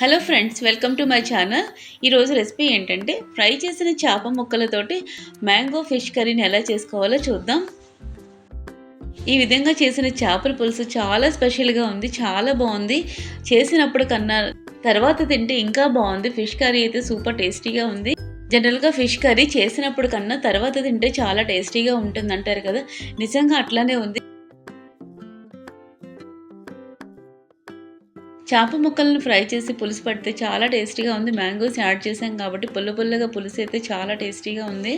Hello friends welcome to my channel ఈరోజు recipe ఏంటంటే fry చేసిన చేప ముక్కలతోటి మ్యాంగో ఫిష్ కర్రీని ఎలా చేసుకోవాలో చూద్దాం. ఈ విధంగా చేసిన చేపల పులుసు చాలా స్పెషల్గా ఉంది చాలా బాగుంది. చేసినప్పుడు కన్నా తర్వాత తింటే ఇంకా బాగుంది. ఫిష్ కర్రీ అయితే సూపర్ టేస్టీగా ఉంది. జనరల్గా ఫిష్ కర్రీ చేసినప్పుడు కన్నా తర్వాత తింటే చాలా టేస్టీగా ఉంటుంది అంటారు కదా. నిజంగా అట్లానే ఉంది. చేప ముక్కలను ఫ్రై చేసి పులుసు పడితే చాలా టేస్టీగా ఉంది. మ్యాంగోస్ యాడ్ చేసాం కాబట్టి పుల్ల పుల్లగా పులుసు అయితే చాలా టేస్టీగా ఉంది.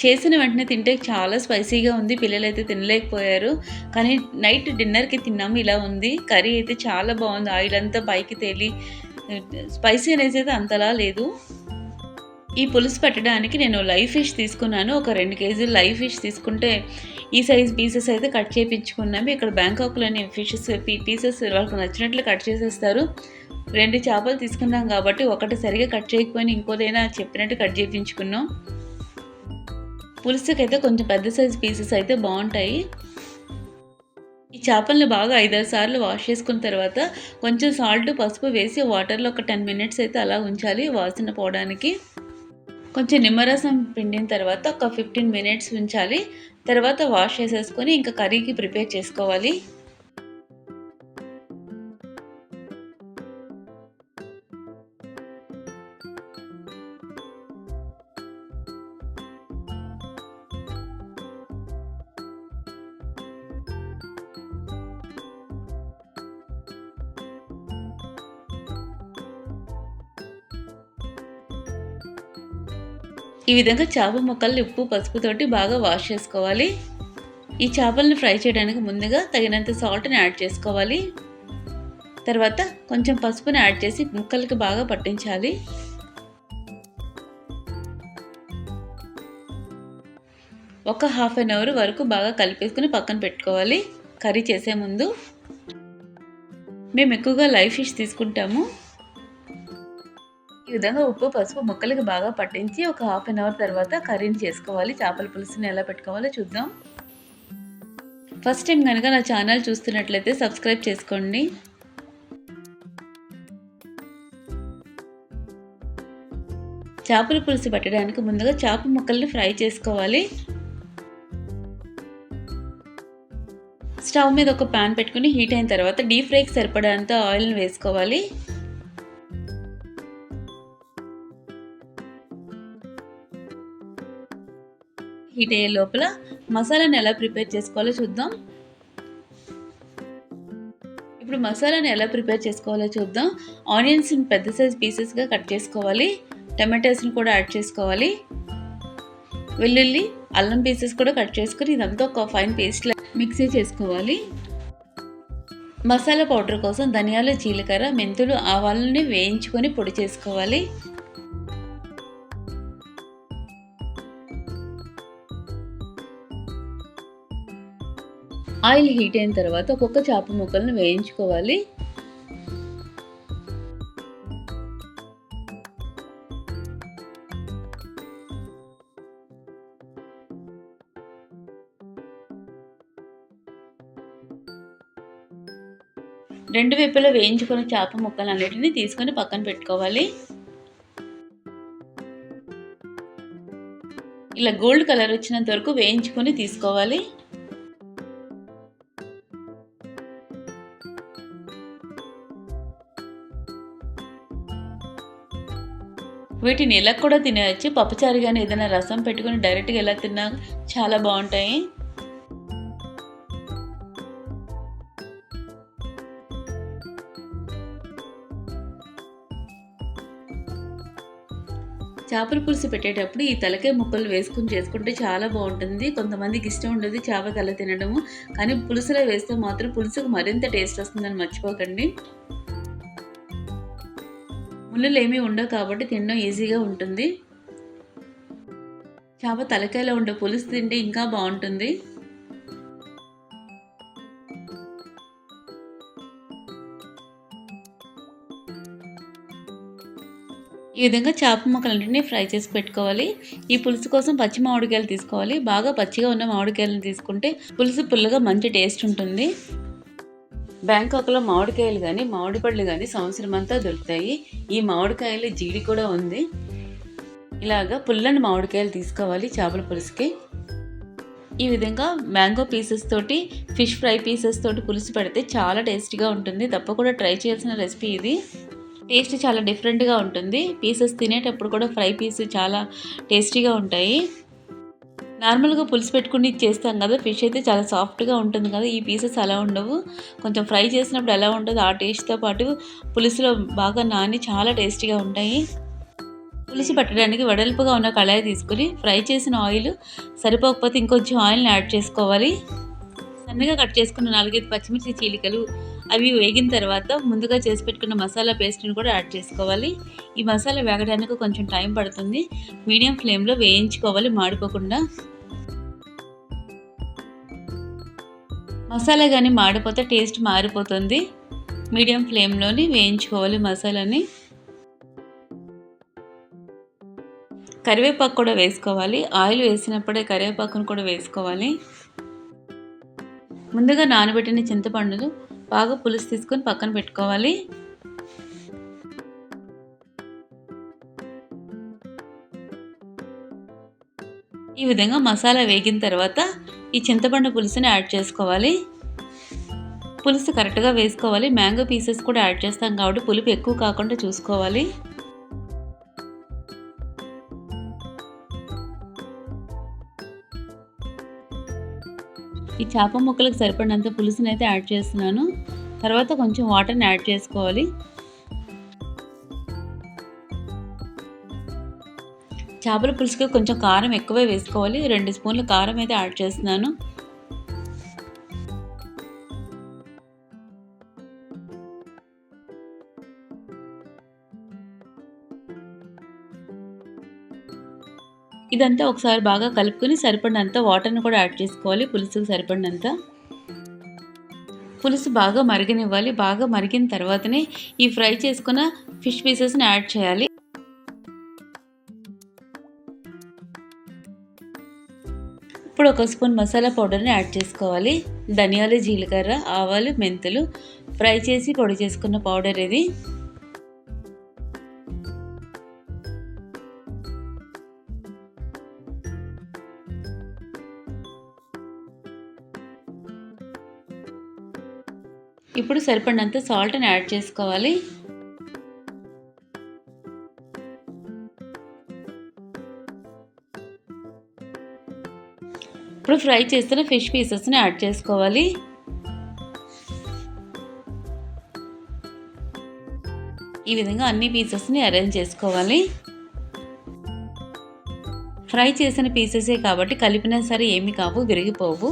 చేసిన వెంటనే తింటే చాలా స్పైసీగా ఉంది. పిల్లలు అయితే తినలేకపోయారు. కానీ నైట్ డిన్నర్కి తిన్నాము ఇలా ఉంది. కర్రీ అయితే చాలా బాగుంది. ఆయిల్ అంతా పైకి తేలి స్పైసీ అనేది అయితే అంతలా లేదు. ఈ పులుసు పెట్టడానికి నేను లైవ్ ఫిష్ తీసుకున్నాను. ఒక రెండు కేజీలు లైవ్ ఫిష్ తీసుకుంటే ఈ సైజ్ పీసెస్ అయితే కట్ చేయించుకున్నాము ఇక్కడ బ్యాంకాక్లోని ఫిషెస్ పీసెస్ వాళ్ళకి నచ్చినట్లు కట్ చేసేస్తారు. రెండు చేపలు తీసుకున్నాం కాబట్టి ఒకటి సరిగా కట్ చేయకపోయినా ఇంకోదైనా చెప్పినట్టు కట్ చేయించుకున్నాం పులుసుకైతే కొంచెం పెద్ద సైజ్ పీసెస్ అయితే బాగుంటాయి. ఈ చేపల్ని బాగా ఐదారు సార్లు వాష్ చేసుకున్న తర్వాత కొంచెం సాల్ట్ పసుపు వేసి వాటర్లో ఒక టెన్ మినిట్స్ అయితే అలా ఉంచాలి వాసన పోవడానికి. కొంచెం నిమ్మరసం పిండిన తర్వాత ఒక ఫిఫ్టీన్ మినిట్స్ ఉంచాలి. తర్వాత వాష్ చేసేసుకొని ఇంకా కర్రీకి ప్రిపేర్ చేసుకోవాలి. ఈ విధంగా చేప ముక్కల్ని ఉప్పు పసుపుతోటి బాగా వాష్ చేసుకోవాలి. ఈ చేపలను ఫ్రై చేయడానికి ముందుగా తగినంత సాల్ట్ని యాడ్ చేసుకోవాలి. తర్వాత కొంచెం పసుపుని యాడ్ చేసి ముక్కలకి బాగా పట్టించాలి. ఒక హాఫ్ అన్ అవర్ వరకు బాగా కలిపేసుకుని పక్కన పెట్టుకోవాలి. కర్రీ చేసే ముందు. మేము ఎక్కువగా లైవ్ ఫిష్ తీసుకుంటాము. ఈ విధంగా ఉప్పు పసుపు ముక్కలకి బాగా పట్టించి ఒక హాఫ్ అన్ అవర్ తర్వాత కర్రీని చేసుకోవాలి. చేపల పులుసుని ఎలా పెట్టుకోవాలో చూద్దాం. ఫస్ట్ టైం కనుక నా ఛానల్ చూస్తున్నట్లయితే సబ్స్క్రైబ్ చేసుకోండి. చేపల పులుసు పెట్టడానికి ముందుగా చేప ముక్కల్ని ఫ్రై చేసుకోవాలి. స్టవ్ మీద ఒక పాన్ పెట్టుకుని హీట్ అయిన తర్వాత డీప్ ఫ్రైకి సరిపడంత ఆయిల్ని వేసుకోవాలి. హీట్ అయ్యే లోపల మసాలాని ఎలా ప్రిపేర్ చేసుకోవాలో చూద్దాం. ఇప్పుడు మసాలాని ఎలా ప్రిపేర్ చేసుకోవాలో చూద్దాం. ఆనియన్స్ని పెద్ద సైజ్ పీసెస్గా కట్ చేసుకోవాలి. టమాటోస్ని కూడా యాడ్ చేసుకోవాలి. వెల్లుల్లి అల్లం పీసెస్ కూడా కట్ చేసుకుని ఇదంతా ఒక ఫైన్ పేస్ట్ మిక్సీ చేసుకోవాలి. మసాలా పౌడర్ కోసం ధనియాలు జీలకర్ర మెంతులు ఆవాలని వేయించుకొని పొడి చేసుకోవాలి. ఆయిల్ హీట్ అయిన తర్వాత ఒక్కొక్క చేప ముక్కలను వేయించుకోవాలి. రెండు వైపులా వేయించుకున్న చేప ముక్కలు అన్నిటిని తీసుకొని పక్కన పెట్టుకోవాలి. ఇలా గోల్డ్ కలర్ వచ్చినంత వరకు వేయించుకొని తీసుకోవాలి. వీటిని ఇలా కూడా తినేయచ్చు. పప్పుచారు కానీ ఏదైనా రసం పెట్టుకుని డైరెక్ట్గా ఎలా తిన్నా చాలా బాగుంటాయి. చేపల పులుసు పెట్టేటప్పుడు ఈ తలకాయ ముక్కలు వేసుకుని చేసుకుంటే చాలా బాగుంటుంది. కొంతమందికి ఇష్టం ఉండదు చేప తల తినడము. కానీ పులుసులో వేస్తే మాత్రం పులుసుకు మరింత టేస్ట్ వస్తుందని మర్చిపోకండి. ముళ్ళలు ఏమీ ఉండవు కాబట్టి తినడం ఈజీగా ఉంటుంది. చేప తలకాయలో ఉండే పులుసు తింటే ఇంకా బాగుంటుంది. ఈ విధంగా చేప ముక్కలన్నింటినీ ఫ్రై చేసి పెట్టుకోవాలి. ఈ పులుసు కోసం పచ్చి మామిడికాయలు తీసుకోవాలి. బాగా పచ్చిగా ఉన్న మామిడికాయలను తీసుకుంటే పులుసు పుల్లగా మంచి టేస్ట్ ఉంటుంది. బ్యాంకాక్లో మామిడికాయలు కానీ మామిడి పళ్ళు కానీ సంవత్సరం అంతా దొరుకుతాయి. ఈ మామిడికాయలు జీడి కూడా ఉంది. ఇలాగా పుల్లని మామిడికాయలు తీసుకోవాలి చేపల పులుసుకి. ఈ విధంగా మ్యాంగో పీసెస్ తోటి ఫిష్ ఫ్రై పీసెస్ తోటి పులుసు పెడితే చాలా టేస్టీగా ఉంటుంది. తప్పకుండా ట్రై చేయాల్సిన రెసిపీ ఇది. టేస్ట్ చాలా డిఫరెంట్గా ఉంటుంది. పీసెస్ తినేటప్పుడు కూడా ఫ్రై పీస్ చాలా టేస్టీగా ఉంటాయి. నార్మల్గా పులుసు పెట్టుకుని చేస్తాం కదా ఫిష్ అయితే చాలా సాఫ్ట్గా ఉంటుంది కదా ఈ పీసెస్ అలా ఉండవు. కొంచెం ఫ్రై చేసినప్పుడు ఎలా ఉంటుందో ఆ టేస్ట్తో పాటు పులుసులో బాగా నాని చాలా టేస్టీగా ఉంటాయి. పులుసు పెట్టడానికి వెడల్పుగా ఉన్న కళాయి తీసుకుని ఫ్రై చేసిన ఆయిల్ సరిపోకపోతే ఇంకొంచెం ఆయిల్ని యాడ్ చేసుకోవాలి. సన్నగా కట్ చేసుకున్న నాలుగైదు పచ్చిమిర్చి చీలికలు అవి వేగిన తర్వాత ముందుగా చేసి పెట్టుకున్న మసాలా పేస్ట్ని కూడా యాడ్ చేసుకోవాలి. ఈ మసాలా వేగడానికి కొంచెం టైం పడుతుంది. మీడియం ఫ్లేమ్లో వేయించుకోవాలి మాడిపోకుండా. మసాలా కానీ మాడిపోతే టేస్ట్ మారిపోతుంది. మీడియం ఫ్లేమ్లోని వేయించుకోవాలి మసాలాని. కరివేపాకు కూడా వేసుకోవాలి. ఆయిల్ వేసినప్పుడే కరివేపాకును కూడా వేసుకోవాలి. ముందుగా నానబెట్టిన చింతపండును బాగా పులుసు తీసుకొని పక్కన పెట్టుకోవాలి. ఈ విధంగా మసాలా వేగిన తర్వాత ఈ చింతపండు పులుసుని యాడ్ చేసుకోవాలి. పులుసు కరెక్ట్గా వేసుకోవాలి. మ్యాంగో పీసెస్ కూడా యాడ్ చేస్తాం కాబట్టి పులుపు ఎక్కువ కాకుండా చూసుకోవాలి. ఈ చేప ముక్కలకు సరిపడినంత పులుసుని అయితే యాడ్ చేస్తున్నాను. తర్వాత కొంచెం వాటర్ని యాడ్ చేసుకోవాలి. చేపల పులుసుకి కొంచెం కారం ఎక్కువే వేసుకోవాలి. రెండు స్పూన్ల కారం అయితే యాడ్ చేస్తున్నాను. ఇదంతా ఒకసారి బాగా కలుపుకొని సరిపడినంత వాటర్ని కూడా యాడ్ చేసుకోవాలి. పులుసుకు సరిపడినంత. పులుసు బాగా మరిగనివ్వాలి. బాగా మరిగిన తర్వాతనే ఈ ఫ్రై చేసుకున్న ఫిష్ పీసెస్ని యాడ్ చేయాలి. ఇప్పుడు ఒక స్పూన్ మసాలా పౌడర్ని యాడ్ చేసుకోవాలి. ధనియాలు జీలకర్ర ఆవాలు మెంతులు ఫ్రై చేసి పొడి చేసుకున్న పౌడర్ ఇది. ఇప్పుడు సరిపడినంత సాల్ట్ని యాడ్ చేసుకోవాలి. ఇప్పుడు ఫ్రై చేస్తున్న ఫిష్ పీసెస్ని యాడ్ చేసుకోవాలి. ఈ విధంగా అన్ని పీసెస్ని అరేంజ్ చేసుకోవాలి. ఫ్రై చేసిన పీసెసే కాబట్టి కలిపినా సరే ఏమి కావు విరిగిపోవు.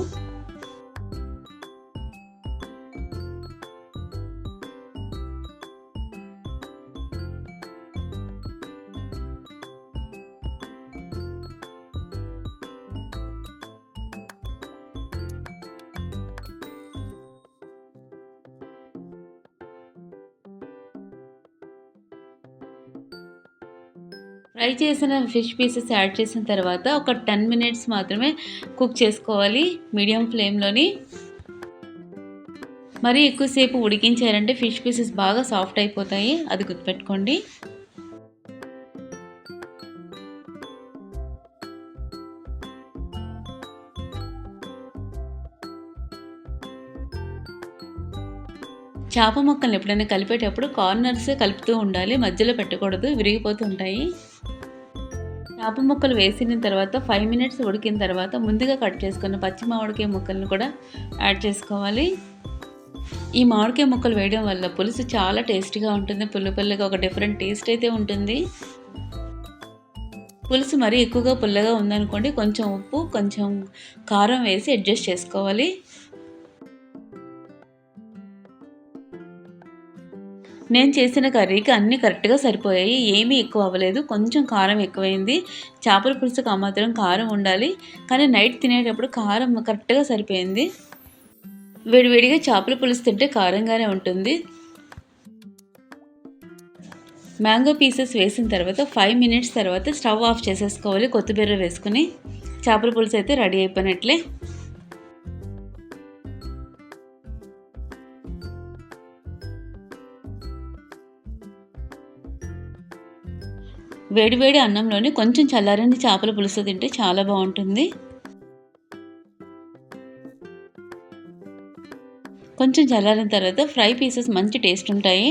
ఫ్రై చేసిన ఫిష్ పీసెస్ యాడ్ చేసిన తర్వాత ఒక టెన్ మినిట్స్ మాత్రమే కుక్ చేసుకోవాలి మీడియం ఫ్లేమ్లోని. మరీ ఎక్కువసేపు ఉడికించారంటే ఫిష్ పీసెస్ బాగా సాఫ్ట్ అయిపోతాయి. అది గుర్తుపెట్టుకోండి. చేప ముక్కలను ఎప్పుడైనా కలిపేటప్పుడు కార్నర్స్ కలుపుతూ ఉండాలి మధ్యలో పెట్టకూడదు విరిగిపోతూ ఉంటాయి. చేప ముక్కలు వేసిన తర్వాత ఫైవ్ మినిట్స్ ఉడికిన తర్వాత ముందుగా కట్ చేసుకున్న పచ్చి మామిడికాయ ముక్కలను కూడా యాడ్ చేసుకోవాలి. ఈ మామిడికాయ ముక్కలు వేయడం వల్ల పులుసు చాలా టేస్టీగా ఉంటుంది పుల్ల పుల్లగా ఒక డిఫరెంట్ టేస్ట్ అయితే ఉంటుంది. పులుసు మరీ ఎక్కువగా పుల్లగా ఉందనుకోండి కొంచెం ఉప్పు కొంచెం కారం వేసి అడ్జస్ట్ చేసుకోవాలి. నేను చేసిన కర్రీకి అన్నీ కరెక్ట్గా సరిపోయాయి. ఏమీ ఎక్కువ అవ్వలేదు. కొంచెం కారం ఎక్కువైంది. చేపల పులుసుకు ఆ మాత్రం కారం ఉండాలి. కానీ నైట్ తినేటప్పుడు కారం కరెక్ట్గా సరిపోయింది. వేడివేడిగా చేపల పులుసు తింటే కారంగానే ఉంటుంది. మ్యాంగో పీసెస్ వేసిన తర్వాత ఫైవ్ మినిట్స్ తర్వాత స్టవ్ ఆఫ్ చేసేసుకోవాలి. కొత్తిమీర వేసుకుని చేపల పులుసు అయితే రెడీ అయిపోయినట్లే. వేడివేడి అన్నంలోని కొంచెం చల్లారని చేపల పులుసు తింటే చాలా బాగుంటుంది. కొంచెం చల్లారిన తర్వాత ఫ్రై పీసెస్ మంచి టేస్ట్ ఉంటాయి.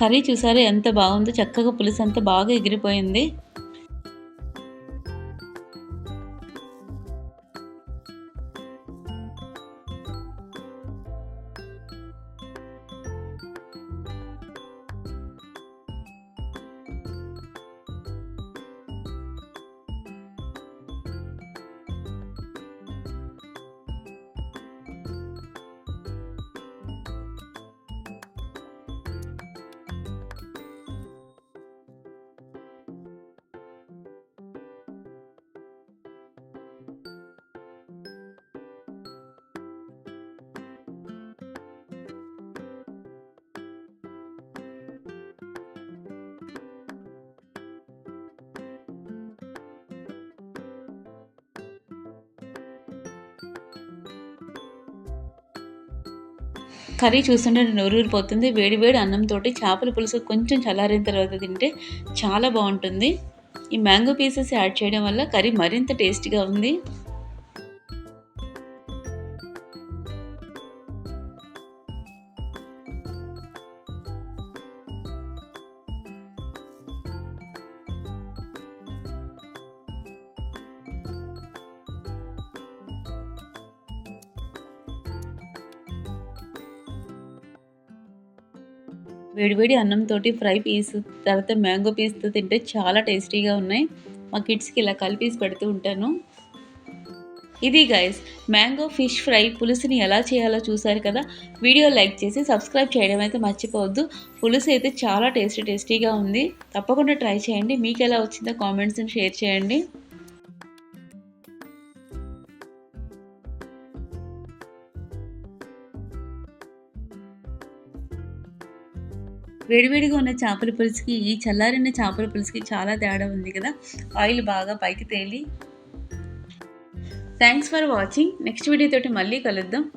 కర్రీ చూసారా ఎంత బాగుందో చక్కగా పులుసు అంతా బాగా ఎగిరిపోయింది. కర్రీ చూస్తుంటే నోరూరిపోతుంది. వేడి వేడి అన్నంతో చేపల పులుసు కొంచెం చల్లారిన తర్వాత తింటే చాలా బాగుంటుంది. ఈ మ్యాంగో పీసెస్ యాడ్ చేయడం వల్ల కర్రీ మరింత టేస్టీగా ఉంది. వేడివేడి అన్నంతో ఫ్రై పీస్ తర్వాత మ్యాంగో పీస్తో తింటే చాలా టేస్టీగా ఉన్నాయి. మా కిడ్స్కి ఇలా కలిపేసి పెడుతూ ఉంటాను. ఇది గైస్ మ్యాంగో ఫిష్ ఫ్రై పులుసుని ఎలా చేయాలో చూసారు కదా? వీడియో లైక్ చేసి సబ్స్క్రైబ్ చేయడం అయితే మర్చిపోవద్దు. పులుసు అయితే చాలా టేస్టీ టేస్టీగా ఉంది. తప్పకుండా ట్రై చేయండి. మీకు ఎలా వచ్చిందో కామెంట్స్ని షేర్ చేయండి. వేడివేడిగా ఉన్న చేపల పులుసుకి ఈ చల్లారిన చేపల పులుసుకి చాలా తేడా ఉంది కదా. ఆయిల్ బాగా పైకి తేలి. థ్యాంక్స్ ఫర్ వాచింగ్ నెక్స్ట్ వీడియోతోటి మళ్ళీ కలుద్దాం.